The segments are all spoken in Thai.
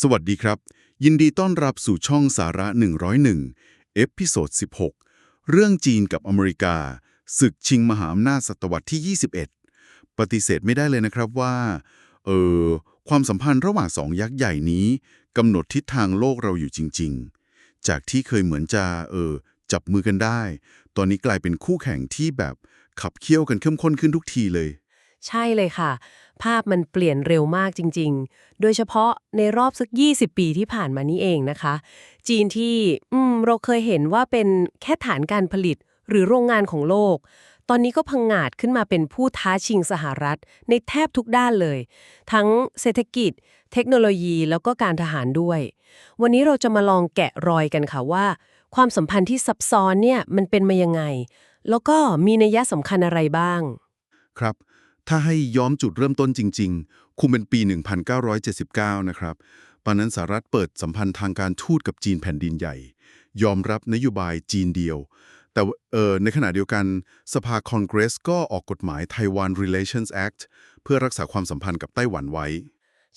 สวัสดีครับ ยินดีต้อนรับสู่ช่องสาระ 101 เอพิโซด 16 เรื่องจีนกับอเมริกา ศึกชิงมหาอำนาจศตวรรษที่ 21 ปฏิเสธไม่ได้เลยนะครับว่า เออ ความสัมพันธ์ระหว่างสองยักษ์ใหญ่นี้กำหนดทิศทางโลกเราอยู่จริง ๆ จากที่เคยเหมือนจะ เออ จับมือกันได้ ตอนนี้กลายเป็นคู่แข่งที่แบบขับเคี่ยวกันเข้มข้นขึ้นทุกทีเลย ใช่เลยค่ะ ภาพมันเปลี่ยนเร็วมากจริง ๆ โดยเฉพาะในรอบสัก 20 ปีที่ผ่านมานี้เองนะคะ จีนที่อืมเราเคยเห็นว่าเป็นแค่ฐานการผลิตหรือโรงงานของโลก ตอนนี้ก็พังงาดขึ้นมาเป็นผู้ท้าชิงสหรัฐ ในแทบทุกด้านเลย ทั้งเศรษฐกิจ เทคโนโลยีแล้วก็การทหารด้วย วันนี้เราจะมาลองแกะรอยกันค่ะว่า ความสัมพันธ์ที่ซับซ้อนเนี่ยมันเป็นมายังไง แล้วก็มีนัยสำคัญอะไรบ้าง ครับ ถ้าให้ย้อมจุดเริ่มต้นจริง ๆคงเป็นปี 1979 นะครับตอนนั้นสหรัฐเปิดสัมพันธ์ทางการทูตกับจีนแผ่นดินใหญ่ ยอมรับนโยบายจีนเดียว แต่ว่าเออในขณะเดียวกันสภาคอนเกรสก็ออกกฎหมาย Taiwan Relations Act เพื่อรักษาความสัมพันธ์กับไต้หวันไว้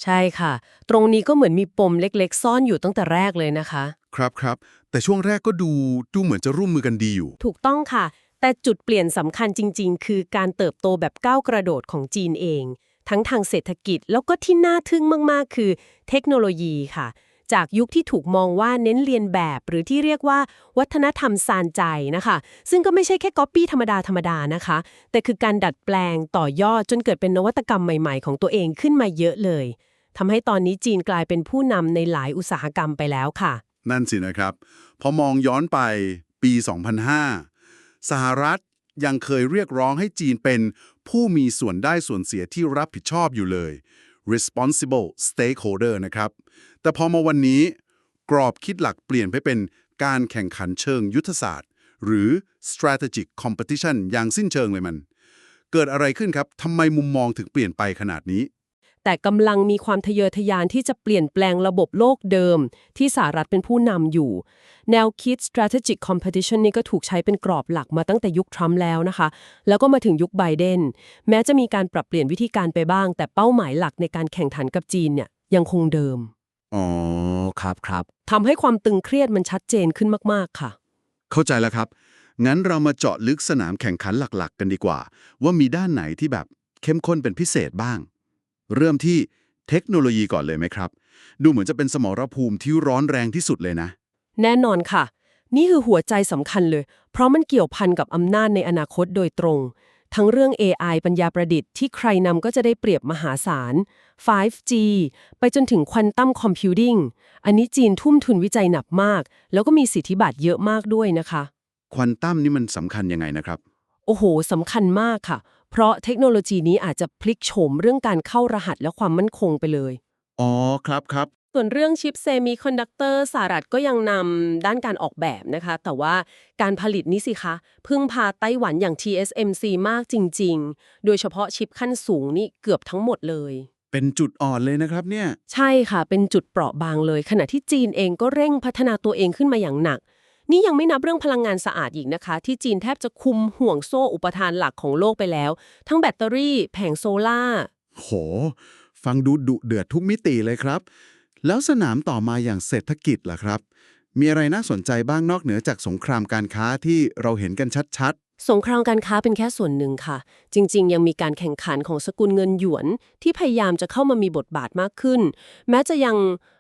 ใช่ค่ะ ตรงนี้ก็เหมือนมีปมเล็กๆ ซ่อนอยู่ตั้งแต่แรกเลยนะคะ ครับครับแต่ช่วงแรกก็ดูดูเหมือนจะร่วมมือกันดีอยู่ ถูกต้องค่ะ แต่จุดเปลี่ยนสำคัญจริง ๆ คือการเติบโตแบบก้าวกระโดดของจีนเอง ทั้งทางเศรษฐกิจแล้วก็ที่น่าทึ่งมากๆ คือเทคโนโลยีค่ะ จากยุคที่ถูกมองว่าเน้นเรียนแบบหรือที่เรียกว่า วัฒนธรรมซานใจนะคะ ซึ่งก็ไม่ใช่แค่ก๊อปปี้ธรรมดาธรรมดานะคะ แต่คือการดัดแปลงต่อยอดจนเกิดเป็นนวัตกรรมใหม่ ๆ ของตัวเองขึ้นมาเยอะเลยทำให้ตอนนี้จีนกลายเป็นผู้นำในหลายอุตสาหกรรมไปแล้วค่ะ นั่นสินะครับ พอมองย้อนไปปี 2005 สหรัฐยังเคยเรียกร้องให้จีนเป็น ผู้มีส่วนได้ส่วนเสียที่รับผิดชอบอยู่เลย responsible stakeholder นะครับ แต่พอมาวันนี้ กรอบคิดหลักเปลี่ยนไปเป็นการแข่งขันเชิงยุทธศาสตร์ หรือ strategic competition อย่างสิ้นเชิงเลยมัน เกิดอะไรขึ้นครับทำไมมุมมองถึงเปลี่ยนไปขนาดนี้ แต่กำลังมีความทะเยอทะยานที่จะเปลี่ยนแปลงระบบโลกเดิม ที่สหรัฐเป็นผู้นำอยู่ แนวคิด strategic competition นี่ก็ถูกใช้เป็นกรอบหลักมาตั้งแต่ยุคทรัมป์แล้วนะคะ แล้วก็มาถึงยุคไบเดน แม้จะมีการปรับเปลี่ยนวิธีการไปบ้าง แต่เป้าหมายหลักในการแข่งขันกับจีนเนี่ยยังคงเดิม อ๋อ ครับครับทำให้ความตึงเครียดมันชัดเจนขึ้นมากๆค่ะ เข้าใจแล้วครับ งั้นเรามาเจาะลึกสนามแข่งขันหลักๆ กันดีกว่า ว่ามีด้านไหนที่แบบเข้มข้นเป็นพิเศษบ้าง เริ่มที่เทคโนโลยีก่อนเลยไหมครับ ดูเหมือนจะเป็นสมรภูมิที่ร้อนแรงที่สุดเลยนะ แน่นอนค่ะ นี่คือหัวใจสำคัญเลย เพราะมันเกี่ยวพันกับอำนาจในอนาคตโดยตรง ทั้งเรื่อง AI ปัญญาประดิษฐ์ที่ใครนำก็จะได้เปรียบมหาศาล 5G ไปจนถึงควอนตัมคอมพิวติ้งอันนี้จีนทุ่มทุนวิจัยหนักมาก แล้วก็มีสิทธิบัตรเยอะมากด้วยนะคะ ควอนตัมนี่มันสำคัญยังไงนะครับ โอ้โหสำคัญมากค่ะ เพราะเทคโนโลยีนี้อาจจะพลิกโฉมเรื่องการเข้ารหัสและความมั่นคงไปเลย อ๋อครับครับส่วนเรื่องชิปเซมิคอนดักเตอร์สหรัฐก็ยังนำด้านการออกแบบนะคะ แต่ว่าการผลิตนี้สิคะ พึ่งพาไต้หวันอย่าง TSMC มากจริง ๆ โดยเฉพาะชิปขั้นสูงนี่เกือบทั้งหมดเลย เป็นจุดอ่อนเลยนะครับเนี่ย ใช่ค่ะ เป็นจุดเปราะบางเลย ขณะที่จีนเองก็เร่งพัฒนาตัวเองขึ้นมาอย่างหนัก นี่ยังไม่นับเรื่องพลังงานสะอาดอีกนะคะ ที่จีนแทบจะคุมห่วงโซ่อุปทานหลักของโลกไปแล้ว ทั้งแบตเตอรี่แผงโซล่าร์โห ฟังดูดุเดือดทุกมิติเลยครับ แล้วสนามต่อมาอย่างเศรษฐกิจล่ะครับ มีอะไรน่าสนใจบ้างนอกเหนือจากสงครามการค้าที่เราเห็นกันชัดสงครามการค้าเป็นแค่ส่วนหนึ่งค่ะ จริง ๆ ยังมีการแข่งขันของสกุลเงินหยวน ที่พยายามจะเข้ามามีบทบาทมากขึ้น แม้จะยัง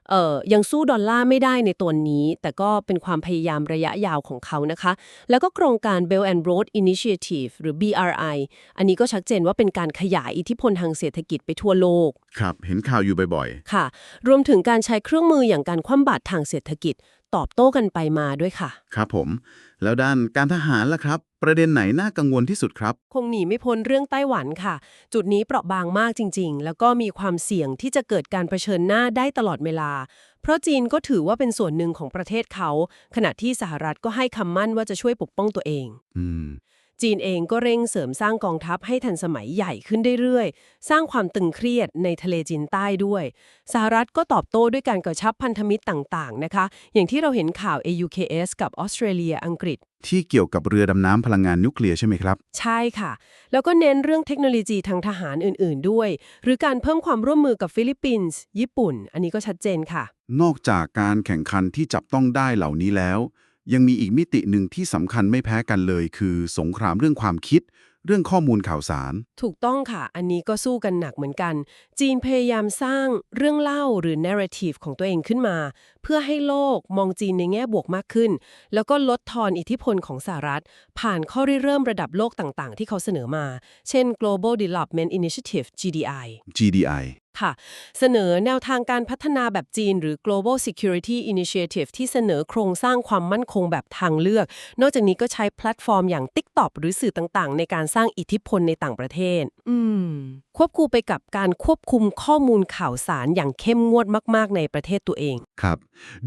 เอ่อยังสู้ดอลลาร์ไม่ได้ในตัวนี้ แต่ก็เป็นความพยายามระยะยาวของเขานะคะ แล้วก็โครงการ Belt and Road Initiative หรือ BRI อันนี้ก็ชัดเจนว่าเป็นการขยายอิทธิพลทางเศรษฐกิจไปทั่วโลกๆครับ เห็นข่าวอยู่บ่อยค่ะ รวมถึงการใช้เครื่องมืออย่างการคว่ำบาตรทางเศรษฐกิจ ตอบโต้กันไปมาด้วยค่ะๆครับผม แล้วด้านการทหารล่ะครับ ประเด็นไหนน่ากังวลที่สุดครับ คงหนีไม่พ้นเรื่องไต้หวันค่ะ จุดนี้เปราะบางมากจริง ๆ แล้วก็มีความเสี่ยงที่จะเกิดการเผชิญหน้าได้ตลอดเวลาเพราะจีนก็ถือว่าเป็นส่วนหนึ่งของประเทศเขา ขณะที่สหรัฐก็ให้คำมั่นว่าจะช่วยปกป้องตัวเอง อืม จีนเองก็เร่งเสริมสร้างกองทัพให้ทันสมัยใหญ่ขึ้นเรื่อยๆ สร้างความตึงเครียดในทะเลจีนใต้ด้วย สหรัฐก็ตอบโต้ด้วยการกระชับพันธมิตรต่างๆนะคะ อย่างที่เราเห็นข่าว AUKS กับออสเตรเลียอังกฤษ ที่เกี่ยวกับเรือดำน้ำพลังงานนิวเคลียร์ใช่ไหมครับ ใช่ค่ะ แล้วก็เน้นเรื่องเทคโนโลยีทางทหารอื่นๆด้วย หรือการเพิ่มความร่วมมือกับฟิลิปปินส์ญี่ปุ่น อันนี้ก็ชัดเจนค่ะ นอกจากการแข่งขันที่จับต้องได้เหล่านี้แล้ว ยังมีอีกมิติหนึ่งที่สำคัญไม่แพ้กันเลย คือสงครามเรื่องความคิด เรื่องข้อมูลข่าวสาร ถูกต้องค่ะ อันนี้ก็สู้กันหนักเหมือนกัน จีนพยายามสร้างเรื่องเล่าหรือ narrative ของตัวเองขึ้นมา เพื่อให้โลกมองจีนในแง่บวกมากขึ้น แล้วก็ลดทอนอิทธิพลของสหรัฐ ผ่านข้อริเริ่มระดับโลกต่างๆ ที่เขาเสนอมา เช่น Global Development Initiative GDI GDI ค่ะ เสนอแนวทางการพัฒนาแบบจีน หรือ Global Security Initiative ที่เสนอโครงสร้างความมั่นคงแบบทางเลือก นอกจากนี้ก็ใช้แพลตฟอร์มอย่าง TikTok หรือสื่อต่างๆ ในการสร้างอิทธิพลในต่างประเทศ อืม ควบคู่ไปกับการควบคุมข้อมูลข่าวสารอย่างเข้มงวดมาก ๆ ในประเทศตัวเอง ครับ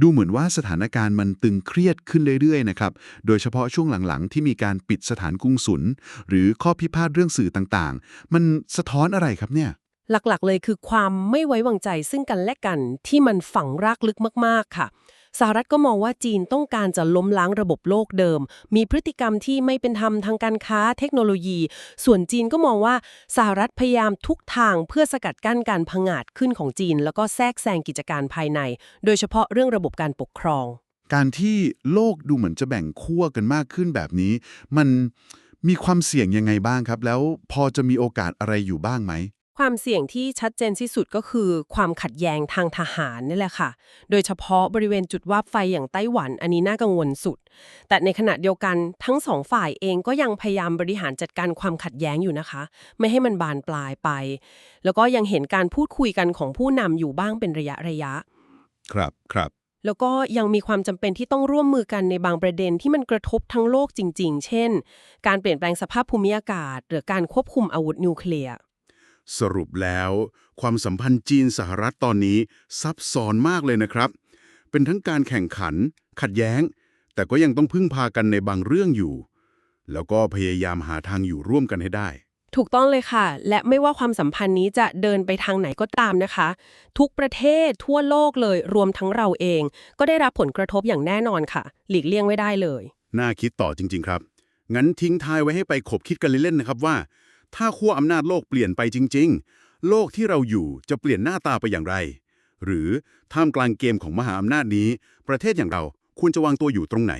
ดูเหมือนว่าสถานการณ์มันตึงเครียดขึ้นเรื่อยๆ นะครับ โดยเฉพาะช่วงหลังๆ ที่มีการปิดสถานกงสุลหรือข้อพิพาทเรื่องสื่อต่างๆ มันสะท้อนอะไรครับเนี่ย หลักๆ เลยคือความไม่ไว้วางใจซึ่งกันและกันที่มันฝังรากลึกมาก ๆ ค่ะสหรัฐก็มองว่าจีนต้องการจะล้มล้างระบบโลกเดิม มีพฤติกรรมที่ไม่เป็นธรรมทางการค้าเทคโนโลยี ส่วนจีนก็มองว่าสหรัฐพยายามทุกทางเพื่อสกัดกั้นการผงาดขึ้นของจีน แล้วก็แทรกแซงกิจการภายใน โดยเฉพาะเรื่องระบบการปกครอง การที่โลกดูเหมือนจะแบ่งขั้วกันมากขึ้นแบบนี้ มันมีความเสี่ยงยังไงบ้างครับ แล้วพอจะมีโอกาสอะไรอยู่บ้างไหม ความเสี่ยงที่ชัดเจนที่สุดก็คือ ความขัดแย้งทางทหารนี่แหละค่ะ โดยเฉพาะบริเวณจุดวาบไฟอย่างไต้หวัน อันนี้น่ากังวลสุด แต่ในขณะเดียวกันทั้งสองฝ่ายเองก็ยังพยายามบริหารจัดการความขัดแย้งอยู่นะคะ ไม่ให้มันบานปลายไป แล้วก็ยังเห็นการพูดคุยกันของผู้นำอยู่บ้างเป็นระยะระยะ ครับครับแล้วก็ยังมีความจำเป็นที่ต้องร่วมมือกันในบางประเด็นที่มันกระทบทั้งโลกจริง ๆ เช่น การเปลี่ยนแปลงสภาพภูมิอากาศ หรือการควบคุมอาวุธนิวเคลียร์ สรุปแล้ว ความสัมพันธ์จีนสหรัฐตอนนี้ซับซ้อนมากเลยนะครับ เป็นทั้งการแข่งขัน ขัดแย้ง แต่ก็ยังต้องพึ่งพากันในบางเรื่องอยู่ แล้วก็พยายามหาทางอยู่ร่วมกันให้ได้ ถูกต้องเลยค่ะ และไม่ว่าความสัมพันธ์นี้จะเดินไปทางไหนก็ตามนะคะ ทุกประเทศทั่วโลกเลย รวมทั้งเราเอง ก็ได้รับผลกระทบอย่างแน่นอนค่ะ หลีกเลี่ยงไม่ได้เลย น่าคิดต่อจริง ๆ ครับ งั้นทิ้งท้ายไว้ให้ไปขบคิดกันเล่นๆนะครับว่า ถ้าขั้วอำนาจโลกเปลี่ยนไปจริง ๆ โลกที่เราอยู่จะเปลี่ยนหน้าตาไปอย่างไร หรือท่ามกลางเกมของมหาอำนาจนี้ ประเทศอย่างเราควรจะวางตัวอยู่ตรงไหน